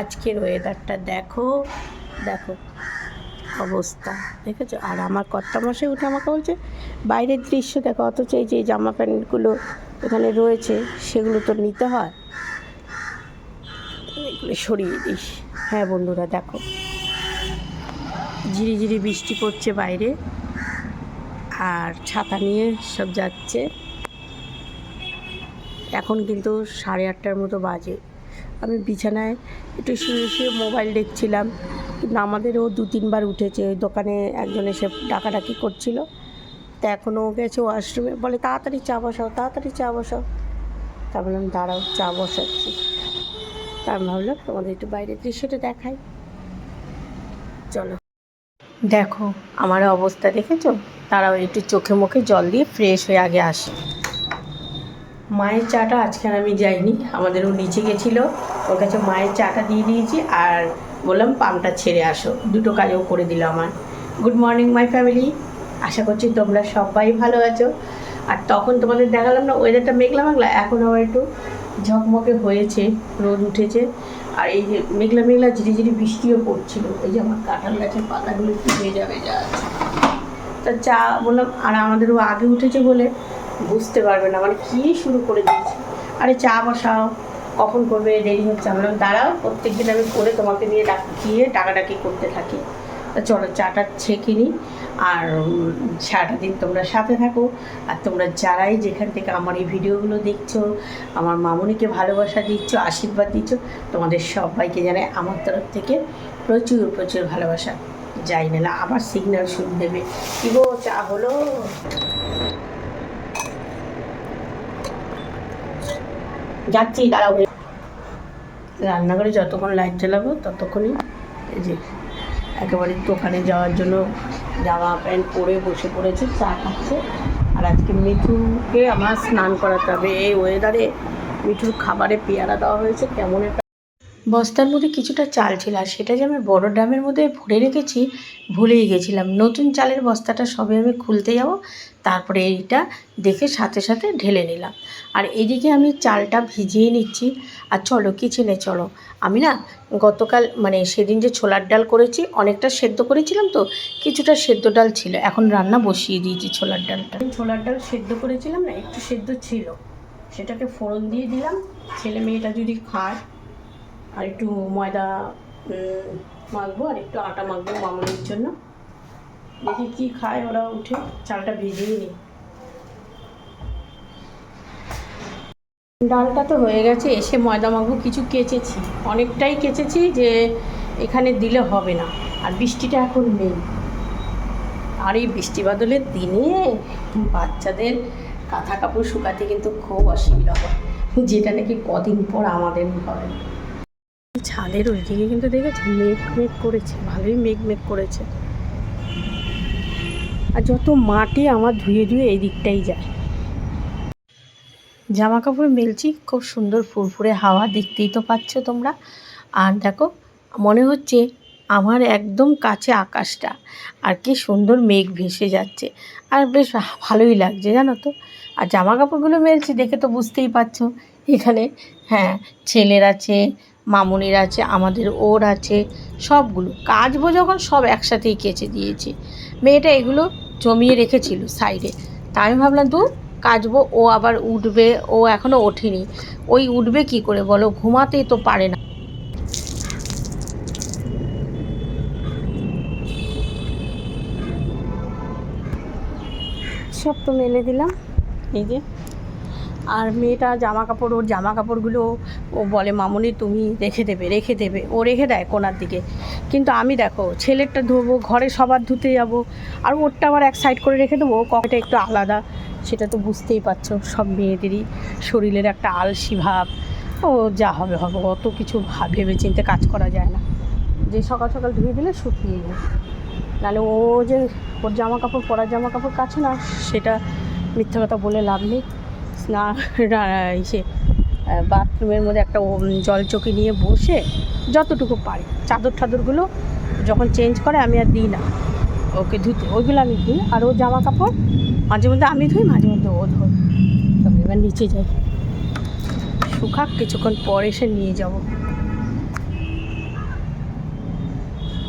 আজকের ওয়েদারটা দেখো দেখো অবস্থা। দেখেছ? আর আমার কর্তা মশাই উঠে আমাকে বলছে, বাইরের দৃশ্য দেখো, অথচ এই যে জামা প্যান্টগুলো এখানে রয়েছে, সেগুলো তো নিতে হয়? এগুলো সরিয়ে দিস। হ্যাঁ বন্ধুরা, দেখো। ঝিরিঝিরি বৃষ্টি পড়ছে বাইরে, আর ছাতা নিয়ে সব যাচ্ছে। এখন কিন্তু সাড়ে আটটার মতো বাজে। আমি বিছানায় একটু শুয়ে শুয়ে মোবাইল দেখছিলাম। কিন্তু আমাদেরও দু তিনবার উঠেছে। ওই দোকানে একজন এসে ডাকাডাকি করছিল। তা এখনও গেছে ওয়াশরুমে। বলে, তাড়াতাড়ি চা বসাও, তাড়াতাড়ি চা বসাও। তা বললাম, দাঁড়াও, চা বসাচ্ছি। তা আমি ভাবলাম, তোমাদের একটু বাইরের দৃশ্যটা দেখাই। চলো। দেখো, আমার অবস্থা দেখেছ? তারাও একটু চোখে মুখে জল দিয়ে ফ্রেশ হয়ে আগে আসে। মায়ের চাটা, আজকে আর আমি যাইনি আমাদের ও নিচে গেছিল, ওর কাছে মায়ের চাটা দিয়ে দিয়েছি, আর বললাম পাম্পটা ছেড়ে আসো, দুটো কাজও করে দিল আমার। গুড মর্নিং মাই ফ্যামিলি আশা করছি তোমরা সবাই ভালো আছো। আর তখন তোমাদের দেখালাম না ওয়েদারটা মেঘলা মেঘলা এখন আবার একটু ঝকমকে হয়েছে, রোদ উঠেছে। আর এই যে মেঘলা মেঘলা ঝিরি ঝিরিঝিরি বৃষ্টিও পড়ছিল, এই যে আমার কাঁঠাল গাছের পাতাগুলো একটু ভেজা ভেজা আছে। তা চা বললাম, আর আমাদের ও আগে উঠেছে বলে বুঝতে পারবে না। মানে কী শুরু করে দিয়েছে? আরে চা বসাও। কখন করবে? দেরি হচ্ছে। আমরা দাঁড়াও প্রত্যেক দিন আমি করে তোমাকে নিয়ে ডাকিয়ে ডাকাডাকি করতে থাকি। চলো চাটা ছেঁকে নিই। আর উম, সারাটা দিন তোমরা সাথে থাকো। আর তোমরা যারাই যেখান থেকে আমার এই ভিডিওগুলো দেখছ আমার মামুনিকে ভালোবাসা দিচ্ছ আশীর্বাদ দিচ্ছ তোমাদের সবাইকে জানাই আমার তরফ থেকে প্রচুর প্রচুর ভালোবাসা। যাই না আবার সিগন্যাল শুরু দেবে কি গো চা হলো? যাচ্ছি, দাঁড়াও। রান্নাঘরে যতক্ষণ লাইট চালাবো ততক্ষণই এই যে একেবারে দোকানে যাওয়ার জন্য জামা প্যান্ট পরে বসে পড়েছে, চা খাচ্ছে। আর আজকে মিঠুকে আমার স্নান করাতে হবে। এই ওয়েদারে মিঠুর খাবারে পেয়ারা দেওয়া হয়েছে, কেমন একটা বস্তার মধ্যে কিছুটা চাল ছিল আর সেটা যে আমি বড় ড্রামের মধ্যে ভরে রেখেছি, ভুলেই গেছিলাম। নতুন চালের বস্তাটা সবে আমি খুলতে যাব, তারপরে এইটা দেখে সাথে সাথে ঢেলে নিলাম। আর এদিকে আমি চালটা ভিজিয়ে নিচ্ছি। আর চলো কিচেনে চলো। আমি না গতকাল মানে সেদিন যে ছোলার ডাল করেছি, অনেকটা সেদ্ধ করেছিলাম তো, কিছুটা সেদ্ধ ডাল ছিল। এখন রান্না বসিয়ে দিয়েছি ছোলার ডালটা। ছোলার ডাল সেদ্ধ করেছিলাম না, একটু সেদ্ধ ছিল। সেটাকে ফোড়ন দিয়ে দিলাম। ছেলে মেয়েটা যদি খায় আর একটু ময়দা মাখবো আর একটু আটা মাখবো মামনির জন্য। দেখি কি খায় ওরা উঠে, চালটা ভিজিয়ে নিই। ডালটা তো হয়ে গেছে, এসে ময়দা মাখবো, কিছু কেচেছি। অনেকটাই কেচেছি যে এখানে দিলে হবে না, আর বৃষ্টিটা এখন নেই। আর এই বৃষ্টি বাদলের দিনে বাচ্চাদের কাঁথা কাপড় শুকাতে কিন্তু খুব অসুবিধা হয়, যেটা নাকি কদিন পর আমাদের হবে ছাদের ওই দিকে কিন্তু দেখেছি মেঘ মেঘ করেছে, ভালোই মেঘ মেঘ করেছে। আর যত মাটি আমার ধুয়ে ধুয়ে এই দিকটাই যায়। জামা কাপড় মেলছি, খুব সুন্দর ফুরফুরে হাওয়া দেখতেই তো পাচ্ছ তোমরা। আর দেখো, মনে হচ্ছে আমার একদম কাছে আকাশটা, আর কি সুন্দর মেঘ ভেসে যাচ্ছে। আর বেশ ভালোই লাগছে, জানো তো। আর জামা কাপড়গুলো মেলছি দেখে তো বুঝতেই পারছ, এখানে হ্যাঁ ছেলের আছে মামুনির আছে আমাদের ওর আছে সবগুলো। কাচবো যখন সব একসাথেই কেচে দিয়েছি। মেয়েটা এগুলো জমিয়ে রেখেছিল সাইডে। তা আমি ভাবলাম দু কাচবো ও আবার উঠবে ও এখনও ওঠেনি। ওই উঠবে কি করে বলো? ঘুমাতেই তো পারে না। সব তো মেলে দিলাম। এই যে। আর মেয়েটা জামা কাপড় ওর জামা কাপড়গুলো ও বলে, মামনি, তুমি রেখে দেবে রেখে দেবে। ও রেখে দেয় কোনার দিকে। কিন্তু আমি দেখো, ছেলেরটা ধোবো ঘরে সবার ধুতে যাব, আর ওরটা আবার এক সাইড করে রেখে দেবো কটা একটু আলাদা। সেটা তো বুঝতেই পারছ, সব মেয়েদেরই শরীরের একটা আলসি ভাব। ও যা হবে হবে, অত কিছু ভাব চিনতে কাজ করা যায় না। যে সকাল সকাল ধুয়ে দিলে শুকিয়ে যায়। নাহলে ও যে ওর জামা কাপড় পরার জামা কাপড় কাছে না, সেটা মিথ্যা কথা বলে লাভ নেই। স্নান ইসে বাথরুমের মধ্যে একটা ও- জলচকি নিয়ে বসে যতটুকু পারি। চাদর টাদরগুলো যখন চেঞ্জ করে আমি আর দিই না। ওকে ধুতে, ওইগুলো আমি ধুই, আর ও জামা কাপড় মাঝে মধ্যে আমি ধুই, মাঝে মধ্যে ও ধোয়। তবে এবার নিচে যাই। শুকাক, কিছুক্ষণ পর এসে নিয়ে যাব।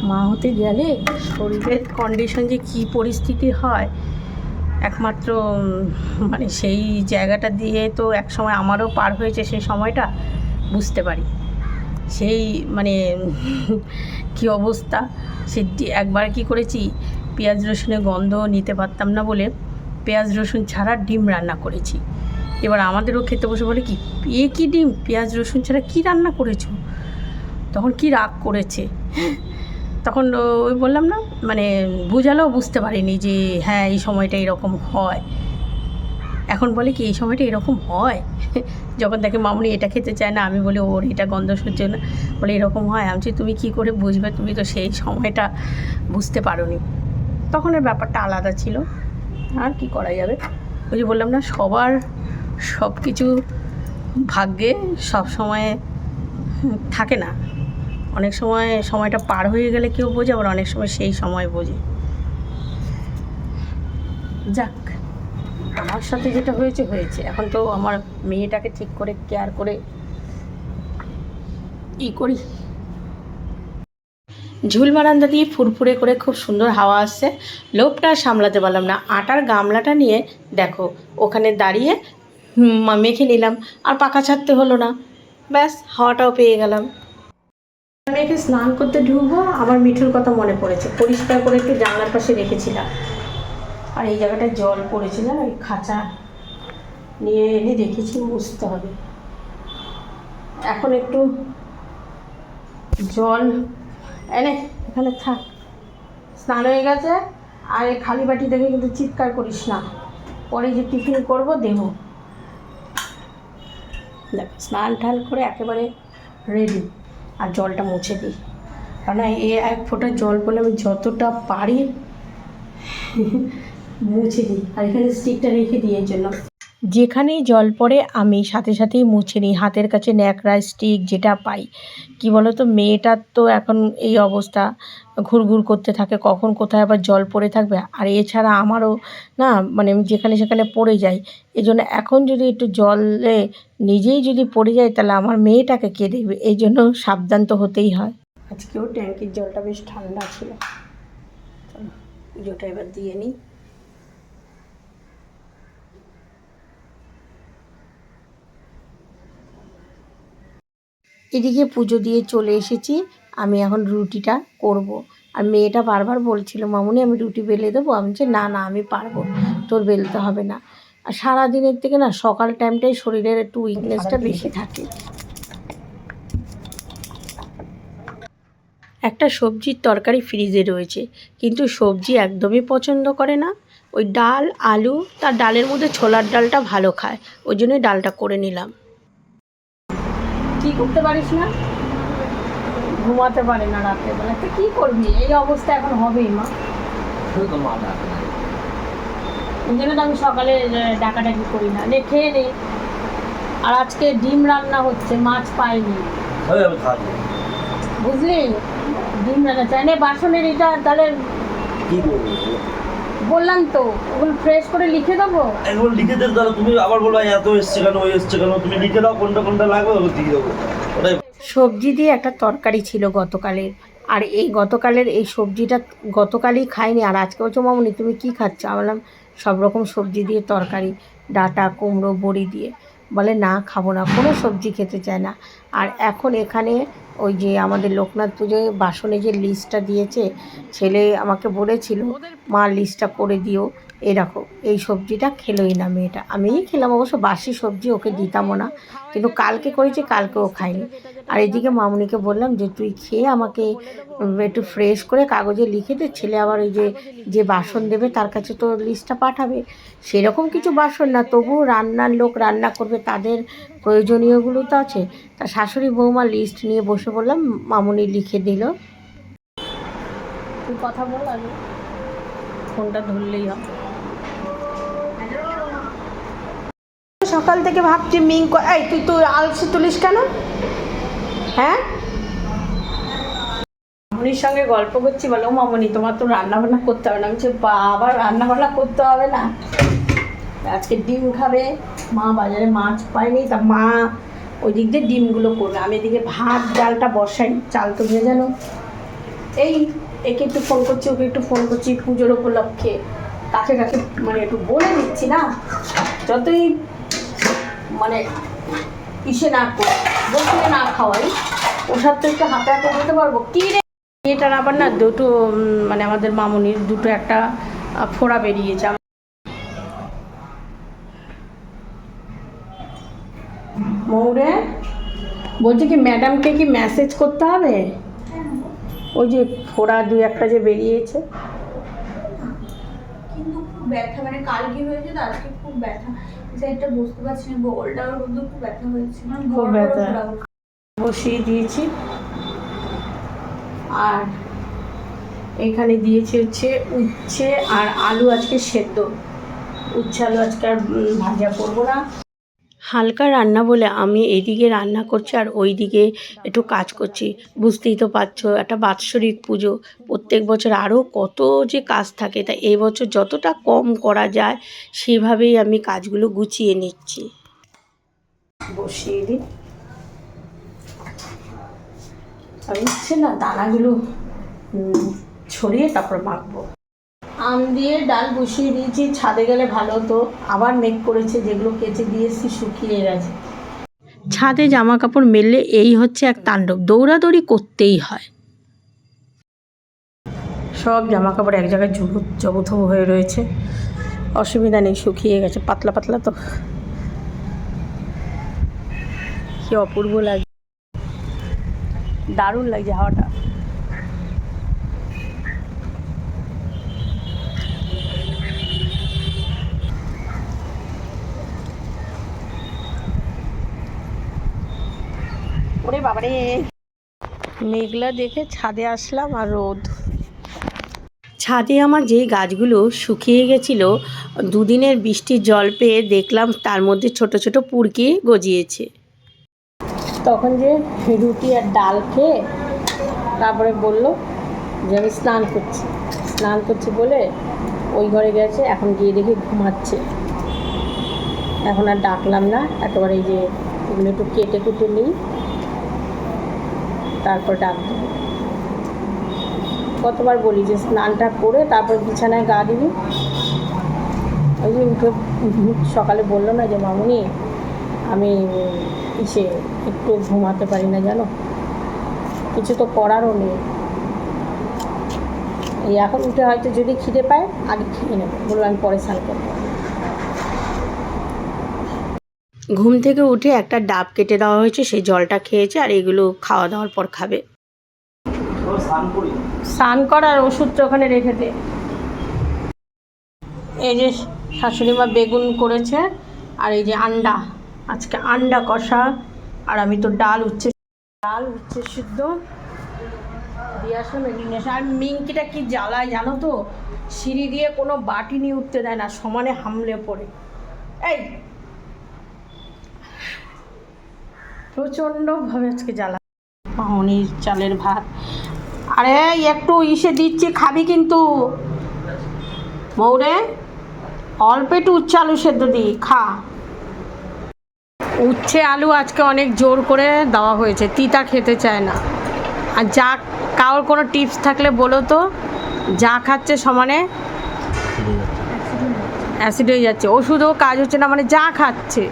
মা হতে গেলে শরীরের কন্ডিশন যে কী পরিস্থিতি হয় একমাত্র মানে সেই জায়গাটা দিয়ে তো এক সময় আমারও পার হয়েছে সেই সময়টা, বুঝতে পারি। সেই মানে কি অবস্থা? সে একবার কি করেছি? পেঁয়াজ, রসুনের গন্ধ নিতে পারতাম না বলে পেঁয়াজ, রসুন ছাড়া ডিম রান্না করেছি। এবার আমাদেরও খেতে বসে বলে কি, এ কি ডিম? পেঁয়াজ, রসুন ছাড়া কি রান্না করেছ? তখন কি রাগ করেছে? তখন ওই বললাম না মানে বুঝালেও বুঝতে পারিনি যে হ্যাঁ এই সময়টা এরকম হয়। এখন বলে কি, এই সময়টা এরকম হয়? যখন দেখে মামুনি এটা খেতে চায় না, আমি বলি ওর এটা গন্ধ সহ্য না। বলে এরকম হয়? আমি তুমি কি করে বুঝবে? তুমি তো সেই সময়টা বুঝতে পারোনি। তখন এর ব্যাপারটা আলাদা ছিল। আর কি করা যাবে? ওই যে বললাম না, সবার সব কিছু ভাগ্যে সব সময় থাকে না। অনেক সময় সময়টা পার হয়ে গেলে কেউ বোঝে, আবার অনেক সময় সেই সময় বোঝে। যাক, আমার সাথে যেটা হয়েছে হয়েছে। এখন তো আমার মেয়েটাকে ঠিক করে কেয়ার করে ই করি। ঝুল বারান্দা দিয়ে ফুরফুরে করে খুব সুন্দর হাওয়া আসছে। লোভটা সামলাতে পারলাম না। আটার গামলাটা নিয়ে দেখো, ওখানে দাঁড়িয়ে মেখে নিলাম। আর পাখা ছাড়তে হলো না। ব্যাস, হাওয়াটাও পেয়ে গেলাম। মেয়েকে স্নান করতে ঢুকবো আমার মিঠুর কথা মনে পড়েছে। পরিষ্কার করে একটু জানলার পাশে রেখেছিলাম। আর এই জায়গাটায় জল পড়েছে, জানো? ওই খাঁচা নিয়ে এনে রেখেছি, মুছতে হবে। এখন একটু জল এনে এখানে থাক। স্নান হয়ে গেছে, আর এই খালি বাটি দেখে কিন্তু চিৎকার করিস না। পরে যে টিফিন করব, দেবো। দেখ স্নান টান করে একেবারে রেডি আর জলটা মুছে দিই। কারণ এ এক ফোঁটা জল পড়লে আমি যতটা পারি মুছে দিই। আর এখানে স্টিকটা রেখে দিই এর জন্য। যেখানেই জল পড়ে, আমি সাথে সাথেই মুছে নিই। হাতের কাছে ন্যাকড়া, স্টিক, যেটা পাই। কি বলো তো মেয়েটার তো এখন এই অবস্থা। ঘুরঘুর করতে থাকে, কখন কোথায় আবার জল পড়ে থাকবে? আর এছাড়া আমারও না মানে আমি যেখানে সেখানে পড়ে যাই। এই জন্য এখন যদি একটু জলে নিজেই যদি পড়ে যায় তাহলে আমার মেয়েটাকে কে দেখবে? এই জন্য সাবধান তো হতেই হয়। আজকেও ট্যাঙ্কির জলটা বেশ ঠান্ডা ছিল। চলো এবার দিয়ে নিই। এদিকে পুজো দিয়ে চলে এসেছি। আমি এখন রুটিটা করব। আর মেয়েটা বারবার বলছিল মামুনি আমি রুটি বেলে দেবো? আমি বলছি না না আমি পারব। তোর বেলতে হবে না। আর সারাদিনের থেকে না সকাল টাইমটাই শরীরের একটু উইকনেসটা বেশি থাকে। একটা সবজির তরকারি ফ্রিজে রয়েছে। কিন্তু সবজি একদমই পছন্দ করে না। ওই ডাল আলু তার ডালের মধ্যে ছোলার ডালটা ভালো খায়। ওই জন্যই ডালটা করে নিলাম। কি করতে পারিস না? ঘুমাতে পারে না রাতে বেলা। তো কি করবি? এই অবস্থা এখন হবেই মা। জন্য তো আমি সকালে ডাকাডাকি করি না। নে খেয়ে নে। আর আজকে ডিম রান্না হচ্ছে মাছ পাইনি। বুঝলি? ডিম রান্না চাই। নে বাসনের এটা তাহলে কি করব বললাম তো ওগুলো ফ্রেশ করে লিখে দেবো? একবার লিখে দেন তাহলে তুমি আবার বলব এত এসছে কেন ওই এসছে কেন? তুমি লিখে দাও কোনটা কোনটা লাগবে ওগুলো দিয়ে দেবো। ওটাই। সবজি দিয়ে একটা তরকারি ছিল গতকালের আর এই গতকালের এই সবজিটা গতকালই খাইনি আর আজকে বলছো মামুনি তুমি কি খাচ্ছ? বললাম সব রকম সবজি দিয়ে তরকারি ডাঁটা কুমড়ো বড়ি দিয়ে। বলে না খাব না কোনো সবজি খেতে চায় না। আর এখন এখানে ওই যে আমাদের লোকনাথ পুজোয় বাসনে যে লিস্টটা দিয়েছে, ছেলে আমাকে বলেছিল, মা, লিস্টটা করে দিও। এরকম এই সবজিটা খেলোই না মেয়েটা। আমিই খেলাম, অবশ্য বাসি সবজি ওকে দিতামও না, কিন্তু কালকে করেছি কালকেও খাইনি আর এদিকে মামুনিকে বললাম যে তুই খেয়ে আমাকে একটু ফ্রেশ করে কাগজে লিখে দে। ছেলে আবার ওই যে যে বাসন দেবে তার কাছে তো লিস্টটা পাঠাবে। সেরকম কিছু বাসন না তবুও রান্নার লোক রান্না করবে তাদের প্রয়োজনীয়গুলো তো আছে। তা শাশুড়ি বৌমা লিস্ট নিয়ে বসে বললাম মামুনি লিখে দিল। তুই কথা বল আমি ফোনটা ধরলেই হবে। সকাল থেকে ভাবছি মিং এই তুই তুই আলসি তুলিস কেন? হ্যাঁ? মামনির সঙ্গে গল্প করছি, বলো মামনি, তোমার তো রান্না বান্না করতে হবে না। বলছি বাবা রান্না বান্না করতে হবে না? আজকে ডিম খাবে, মা বাজারে মাছ পায়নি, তা মা ওই দিক দিয়ে ডিমগুলো করবে। আমি এদিকে ভাত, ডালটা বসাই, চাল তো ভেজানো এই, একে একটু ফোন করছি, ওকে একটু ফোন করছি পুজোর উপলক্ষে। কাকে কাকে মানে একটু বলে দিচ্ছি না, যতই মানে ইসে না করি বসে না খাওয়াই? ওর সাথে একটু হাতে হাতে বলতে পারব। কী রে? এটার আবার না দুটো মানে আমাদের মামুনির দুটো একটা ফোড়া বেরিয়েছে। মৌরে, বলছি কি, ম্যাডামকে কি মেসেজ করতে হবে? ওই যে ফোড়া দুই একটা যে বেরিয়েছে। কিন্তু খুব ব্যথা মানে কালকে হয়েছে আজকে খুব ব্যথা। সাইডটা বুঝতে পারছি না বলটার মধ্যে খুব ব্যথা হয়েছে। মানে খুব বড় বড় ব্যথা। বসিয়ে দিয়েছি। আর এখানে দিয়েছি হচ্ছে উচ্ছে আর আলু আজকে সেদ্ধ। উচ্ছে আলু আজকে আর ভাজা করব না। হালকা রান্না বলে আমি এইদিকে রান্না করছি আর ওই দিকে একটু কাজ করছি। বুঝতেই তো পারছ, একটা বাৎসরিক পুজো। প্রত্যেক বছর আরও কত যে কাজ থাকে তাই এই বছর যতটা কম করা যায়, সেভাবেই আমি কাজগুলো গুছিয়ে নিচ্ছি। বসিয়ে দিই। আর ইচ্ছে না, দানাগুলো ছড়িয়ে তারপর মাখবো। আম দিয়ে ডাল বসিয়ে দিয়েছি ছাদে গেলে ভালো হতো। আবার মেঘ করেছে যেগুলো কেচে দিয়েছি শুকিয়ে গেছে। ছাদে জামা কাপড় মেললে এই হচ্ছে এক তাণ্ডব দৌড়াদৌড়ি করতেই হয়। সব জামা কাপড় এক জায়গায় জুবু জবুথবু হয়ে রয়েছে। অসুবিধা নেই শুকিয়ে গেছে পাতলা পাতলা তো। কি অপূর্ব লাগে দারুণ লাগছে হাওয়াটা ওরে বাবারে। মেঘলা দেখে ছাদে আসলাম আর রোদ। ছাদে আমার যেই গাছগুলো শুকিয়ে গেছিল দুদিনের বৃষ্টির জল পেয়ে দেখলাম তার মধ্যে ছোট ছোট পুরকি গজিয়েছে। তখন যে রুটি আর ডাল খেয়ে তারপরে বলল যে আমি স্নান করছি। স্নান করছি বলে ওই ঘরে গেছে এখন গিয়ে দেখি ঘুমাচ্ছে। এখন আর ডাকলাম না একেবারে এই যে এগুলো একটু কেটে কুটে নিই। তারপর ডাক কতবার বলি যে স্নানটা করে তারপর বিছানায় গা দিবি? ওই যে উঠে সকালে বলল না যে, মামুনি, আমি ইসে একটু ঘুমাতে পারি না জানো? কিছু তো করারও নেই। এই এখন উঠে হয়তো যদি খিদে পায়, আগে খেয়ে নেব। বলল, আমি পরে স্নান করব। ঘুম থেকে উঠে একটা ডাব কেটে দেওয়া হয়েছে সেই জলটা খেয়েছে আর এগুলো খাওয়া দাওয়ার পর খাবে। স্নান করি স্নান করার ওষুধটা ওখানে রেখে দে। এই যে শাশুড়ি মা বেগুন করেছে আর এই যে আন্ডা, আজকে আন্ডা কষা। আর আমি তো ডাল উচ্ছে ডাল উচ্ছে সিদ্ধ। আর মিঙ্কিটা কি জ্বালায় জানো তো? সিঁড়ি দিয়ে কোনো বাটি নিয়ে উঠতে দেয় না, সমানে হামলে পড়ে। এই প্রচণ্ডভাবে আজকে জ্বালা। পাউনি চালের ভাত। আরে, একটু ইসে দিচ্ছি, খাবি কিন্তু। মৌরে অল্প একটু উচ্ছে আলু সেদ্ধ দিই খা। উচ্ছে আলু আজকে অনেক জোর করে দেওয়া হয়েছে, তিতা খেতে চায় না। আর যা কারোর কোনো টিপস থাকলে বলো তো, যা খাচ্ছে সমানে অ্যাসিড হয়ে যাচ্ছে। ওষুধও কাজ হচ্ছে না মানে যা খাচ্ছে।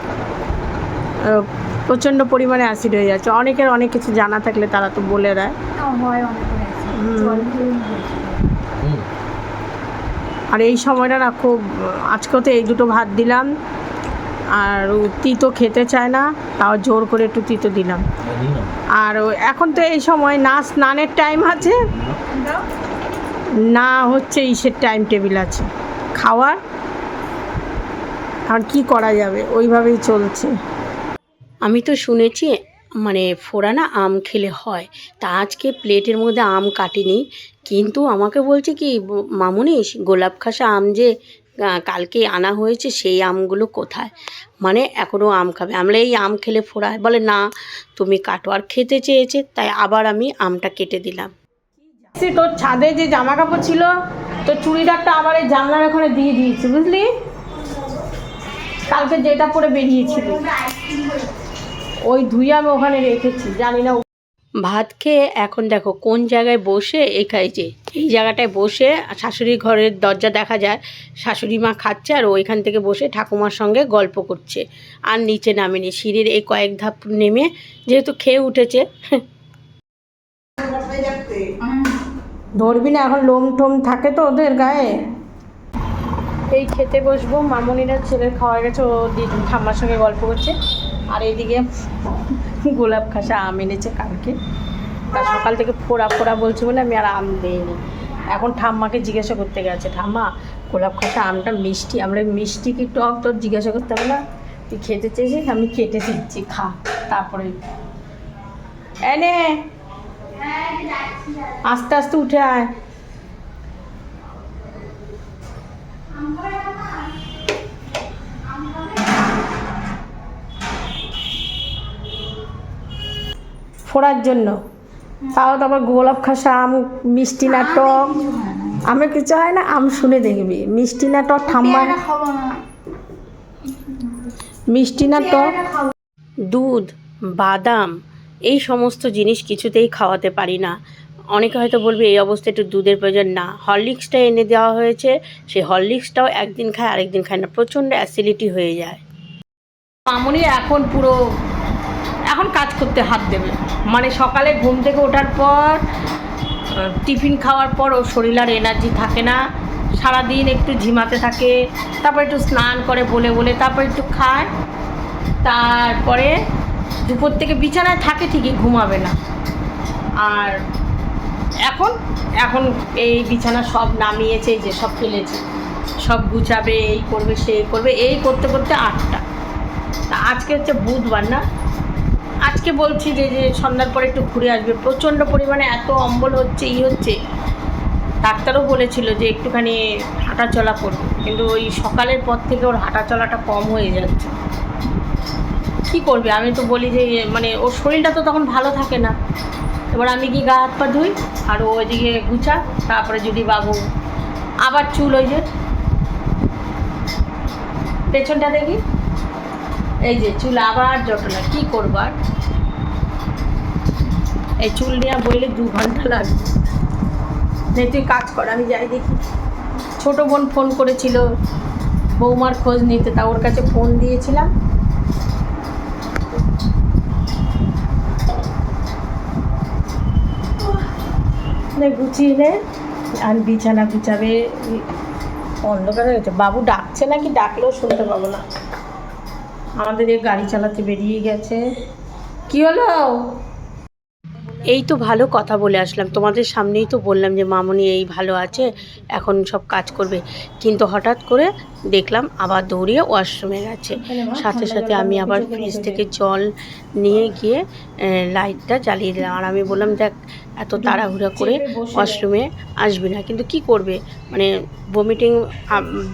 প্রচণ্ড পরিমাণে অ্যাসিড হয়ে যাচ্ছে। অনেকের অনেক কিছু জানা থাকলে তারা তো বলে দেয়। হয় আর এই সময়টা না খুব আজকেও তো এই দুটো ভাত দিলাম আর তিতো খেতে চায় না তাও জোর করে একটু তিতো দিলাম। আর এখন তো এই সময় না স্নানের টাইম আছে না হচ্ছে ইসের টাইম টেবিল আছে। খাওয়ার আর কি করা যাবে? ওইভাবেই চলছে। আমি তো শুনেছি মানে ফোড়ানা আম খেলে হয়। তা আজকে প্লেটের মধ্যে আম কাটিনি। কিন্তু আমাকে বলছে কি, মামুনি, গোলাপ খাসা আম যে কালকে আনা হয়েছে, সেই আমগুলো কোথায়? মানে এখনও আম খাবে। আমরা এই আম খেলে ফোড়ায়। বলে, না, তুমি কাটো। আর খেতে চেয়েছে, তাই আবার আমি আমটা কেটে দিলাম। সে তোর ছাদে যে জামা কাপড় ছিল, তোর চুড়িদারটা আবার এই জানলার ওখানে দিয়ে দিয়েছি, বুঝলি? কালকে যেটা পরে বেরিয়েছিলি। ওই ধুয়ে আমি ওখানে রেখেছি জানি না ভাত খেয়ে এখন দেখো কোন জায়গায় বসে এখানে যে। এই জায়গাটায় বসে শাশুড়ি ঘরের দরজা দেখা যায় শাশুড়ি মা খাচ্ছে আর ওইখান থেকে বসে ঠাকুমার সঙ্গে গল্প করছে। আর নিচে নামেনি সিঁড়ির এই কয়েক ধাপ নেমে যেহেতু খেয়ে উঠেছে। ধরবি না এখন লোম টোম থাকে তো ওদের গায়ে। এই খেতে বসবো মামনিরা ছেলের খাওয়া গেছে ও দিদি ঠাম্মার সঙ্গে গল্প করছে। আর এইদিকে গোলাপ খাসা আম এনেছে কালকে। তা সকাল থেকে ফোড়া ফোড়া বলছে বলে আমি আর আম দিইনি। এখন ঠাম্মাকে জিজ্ঞাসা করতে গেছে, ঠাম্মা, গোলাপ খাসা আমটা মিষ্টি, আমরা মিষ্টি কি টক তোর জিজ্ঞাসা করতে হবে না? তুই খেতে চেয়েছিস, আমি কেটে দিচ্ছি, খা। তারপরে এনে আস্তে আস্তে উঠে আয়। ফোড়ার জন্য। তাও তারপর গোলাপ খাসা আম মিষ্টি না টক। আমি কিছু হয় না আম শুনে দেখবি। মিষ্টি না টক ঠাম্মা মিষ্টি না টক। দুধ বাদাম এই সমস্ত জিনিস কিছুতেই খাওয়াতে পারি না। অনেকে হয়তো বলবে এই অবস্থায় একটু দুধের প্রয়োজন না। হরলিক্সটা এনে দেওয়া হয়েছে। সেই হরলিক্সটাও একদিন খায় আরেকদিন খায় না। প্রচণ্ড অ্যাসিডিটি হয়ে যায়। মামনি এখন পুরো এখন কাজ করতে হাত দেবে। মানে সকালে ঘুম থেকে ওঠার পর টিফিন খাওয়ার পর ওর শরীর আর এনার্জি থাকে না। সারাদিন একটু ঝিমাতে থাকে, তারপর একটু স্নান করে বলে বলে, তারপর একটু খায়। তারপরে দুপুর থেকে বিছানায় থাকে ঠিকই, ঘুমাবে না। আর এখন এখন এই বিছানা সব নামিয়েছে যে সব ফেলেছে। সব গুছাবে, এই করবে, সেই করবে, এই করতে করতে আটটা। তা আজকে হচ্ছে বুধবার না? আজকে বলছি যে যে সন্ধ্যার পরে একটু ঘুরে আসবে। প্রচণ্ড পরিমাণে এত অম্বল হচ্ছে, ই হচ্ছে। ডাক্তারও বলেছিল যে, একটুখানি হাঁটা চলা করবে। কিন্তু ওই সকালের পর থেকে ওর হাঁটা চলাটা কম হয়ে যাচ্ছে। কি করবে? আমি তো বলি যে মানে ওর শরীরটা তো তখন ভালো থাকে না। এবার আমি কি গা হাত পা ধুই, আর ও ওইদিকে গুছা তারপরে যদি বাবু আবার চুল ওই যে পেছনটা দেখি, এই যে চুল আবার জটলা, কি করব আর? এই চুল নেওয়া বইলে দু ঘণ্টা লাগবে। নে, তুই কাজ কর, আমি যাই দেখি। ছোট বোন ফোন করেছিল, বৌমার খোঁজ নিতে, তা ওর কাছে ফোন দিয়েছিলাম। গুছিয়ে নে। আর বিছানা গুছাবে। অন্ধকার হয়েছে বাবু ডাকছে নাকি? ডাকলেও শুনতে পাবো না। আমাদের গাড়ি চালাতে বেরিয়ে গেছে। কি হলো? এই তো ভালো কথা বলে আসলাম। তোমাদের সামনেই তো বললাম যে, মামনি এই ভালো আছে, এখন সব কাজ করবে। কিন্তু হঠাৎ করে দেখলাম আবার দৌড়িয়ে ওয়াশরুমে গেছে। সাথে সাথে আমি আবার ফ্রিজ থেকে জল নিয়ে গিয়ে লাইটটা জ্বালিয়ে দিলাম। আর আমি বললাম দেখ এত তাড়াহুড়া করে ওয়াশরুমে আসবি না। কিন্তু কি করবে? মানে ভমিটিং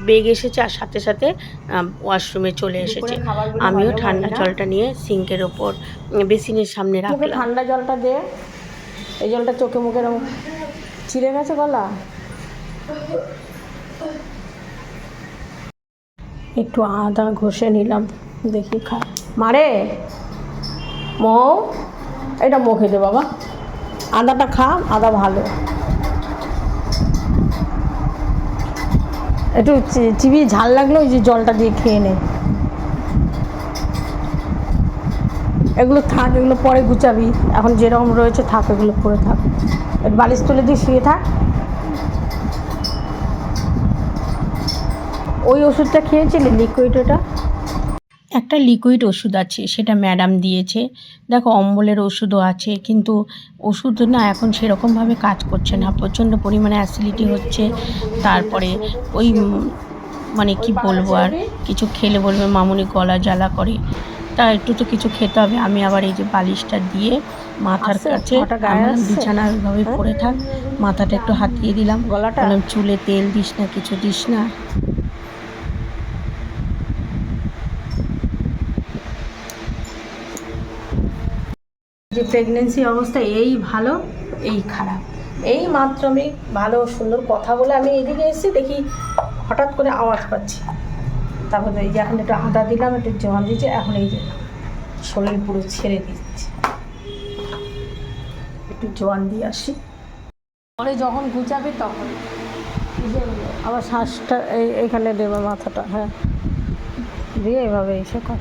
বেগ এসেছে আর সাথে সাথে ওয়াশরুমে চলে এসেছে। আমিও ঠান্ডা জলটা নিয়ে সিঙ্কের ওপর বেসিনের সামনে রাখলাম। ঠান্ডা জলটা দে। এই জলটা চোখে মুখে ছিঁড়ে গেছে গলা? একটু আদা ঘষে নিলাম, দেখি খা মারে! মৌ, এটা মুখে দে বাবা। আদাটা খা, আদা ভালো। একটু চি- চিবিয়ে ঝাল লাগল ওই যে জলটা দিয়ে খেয়ে নে। এগুলো থাক, এগুলো পরে গুচাবি এখন যেরকম রয়েছে থাক, এগুলো পরে থাক। বালিশ তুলে দিয়ে শুয়ে থাক। ওই ওষুধটা খেয়েছিলে লিকুইড ওটা? একটা লিকুইড ওষুধ আছে সেটা ম্যাডাম দিয়েছে। দেখো অম্বলের ওষুধও আছে কিন্তু ওষুধ না এখন সেরকমভাবে কাজ করছে না। প্রচণ্ড পরিমাণে অ্যাসিডিটি হচ্ছে তারপরে ওই মানে কি বলব আর কিছু খেলে বলবে মামুনি গলা জ্বালা করে। তা একটু তো কিছু খেতে হবে আমি আবার এই যে বালিশটা দিয়ে মাথার কাছে বিছানা ওইভাবে পড়ে থাক মাথাটা একটু হাতিয়ে দিলাম। গলাটা? চুলে তেল দিস না কিছু দিস না। যে প্রেগনেন্সি অবস্থা এই ভালো, এই খারাপ। এই মাত্র আমি ভালো, সুন্দর কথা বলে আমি এদিকে এসেছি দেখি হঠাৎ করে আওয়াজ পাচ্ছি। তারপরে এই যে এখন একটু আদা দিলাম, একটু জল দিয়েছি, এখন এই যে শরীর পুরো ছেড়ে দিচ্ছে। একটু জোয়ান দিয়ে আসি। পরে যখন গুছাবে তখন আবার শ্বাসটা এই এখানে দেবে মাথাটা হ্যাঁ। দিয়ে এভাবে এসে কর।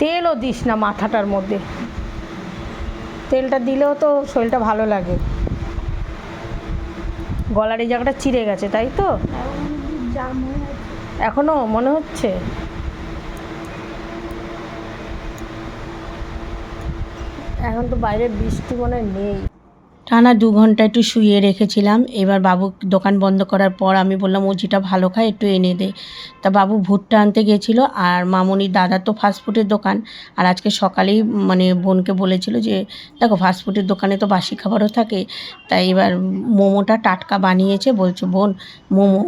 তেলও দিস না মাথাটার মধ্যে। তেলটা দিলেও তো শরীরটা ভালো লাগে। গলার এই জায়গাটা চিড়ে গেছে, তাই তো? এখনও মনে হচ্ছে? এখন তো বাইরে বৃষ্টি মনে নেই। টানা দু ঘণ্টা একটু শুয়ে রেখেছিলাম। এবার বাবু দোকান বন্ধ করার পর আমি বললাম, ও যেটা ভালো খায় একটু এনে দে। তা বাবু ভুট্টা আনতে গেছিল, আর মামনির দাদা তো ফাস্টফুডের দোকান। আর আজকে সকালেই মানে বোনকে বলেছিল যে, দেখো ফাস্টফুডের দোকানে তো বাসি খাবারও থাকে। তাই এবার মোমোটা টাটকা বানিয়েছে, বলছে, বোন, মোমো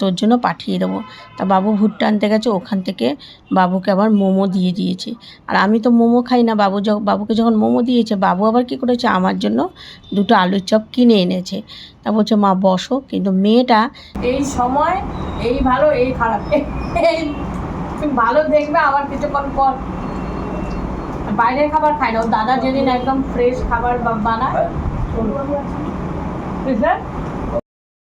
তোর জন্য পাঠিয়ে দেবো। তা বাবু ভুট্টা আনতে গেছে, ওখান থেকে বাবুকে আবার মোমো দিয়ে দিয়েছে। আর আমি তো মোমো খাই না, বাবু বাবুকে যখন মোমো দিয়েছে, বাবু আবার কী করেছে, আমার জন্য দুটো আলুর চপ কিনে এনেছে। তা বলছে মা বসো। কিন্তু মেয়েটা এই সময় এই ভালো এই খারাপ। এই ভালো দেখবে আবার কিছুক্ষণ পর। বাইরের খাবার খায় না। দাদা যেদিন একদম ফ্রেশ খাবার বানায়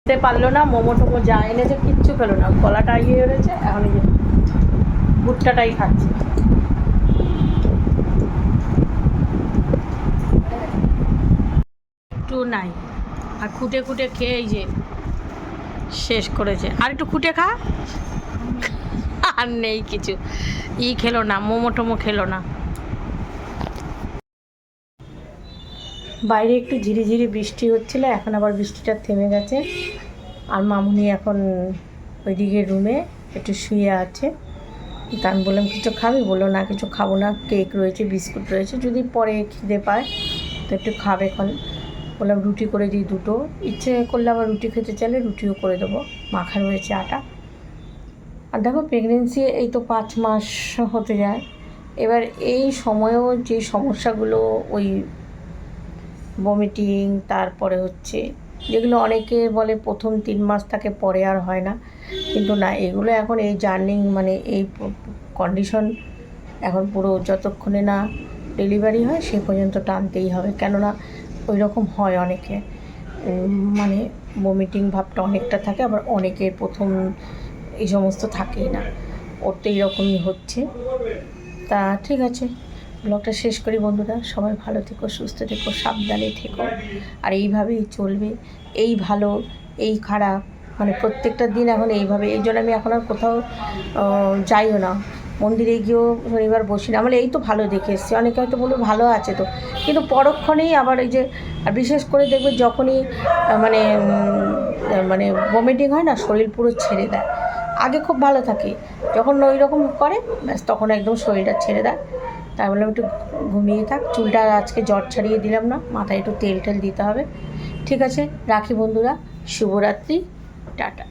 খেতে পারল না মোমো টোমো যা এনেছে কিচ্ছু খেলো না। গলাটা ইয়ে হয়েছে এখন ভুট্টাটাই খাচ্ছে। নাই। আর খুঁটে খুঁটে খেয়ে এই যে শেষ করেছে। আর একটু খুঁটে খা। আর নেই কিছু। ই খেলো না, মোমো টোমো খেলো না। বাইরে একটু ঝিরিঝিরি বৃষ্টি হচ্ছিল, এখন আবার বৃষ্টিটা থেমে গেছে। আর মামুনি এখন ওইদিকে রুমে একটু শুয়ে আছে। তা আমি বললাম, কিছু খাবি? বলল, না, কিছু খাব না। কেক রয়েছে, বিস্কুট রয়েছে। যদি পরে খিদে পায়, তো একটু খাবে এখন। বললাম রুটি করে দিই দুটো। ইচ্ছে করলে আবার রুটি খেতে চাইলে রুটিও করে দেবো। মাখা রয়েছে আটা। আর দেখো প্রেগনেন্সি এই তো পাঁচ মাস হতে যায়। এবার এই সময়েও যে সমস্যাগুলো ওই ভমিটিং তারপরে হচ্ছে যেগুলো অনেকে বলে প্রথম তিন মাস তাকে পরে আর হয় না। কিন্তু না, এগুলো এখন এই জার্নিং মানে এই কন্ডিশন এখন পুরো যতক্ষণে না ডেলিভারি হয়, সে পর্যন্ত টানতেই হবে। কেননা ওই রকম হয় অনেকে। মানে ভমিটিং ভাবটা অনেকটা থাকে, আবার অনেকের প্রথম এই সমস্ত থাকেই না। ওর তো এইরকমই হচ্ছে। তা ঠিক আছে, ব্লগটা শেষ করি বন্ধুরা। সবাই ভালো থেকো, সুস্থ থেকো, সাবধানে থেকো। আর এইভাবেই চলবে। এই ভালো, এই খারাপ মানে প্রত্যেকটা দিন এখন এইভাবে। এই জন্য আমি এখন আর কোথাও যাইও না। মন্দিরে গিয়েও শনিবার বসি না এই তো ভালো দেখে এসছি। অনেকে হয়তো বলবে ভালো আছে তো। কিন্তু পরক্ষণেই আবার এই যে, আর বিশেষ করে দেখবে যখনই মানে মানে ভমিটিং হয় না, শরীর পুরো ছেড়ে দেয়। আগে খুব ভালো থাকে। যখন ওই রকম করে, ব্যাস, তখন একদম শরীরটা ছেড়ে দেয়। তাই বললাম, একটু ঘুমিয়ে থাক। চুলটা আজকে জ্বর ছাড়িয়ে দিলাম না। মাথায় একটু তেল টেল দিতে হবে। ঠিক আছে, রাখি বন্ধুরা। শুভরাত্রি। টাটা।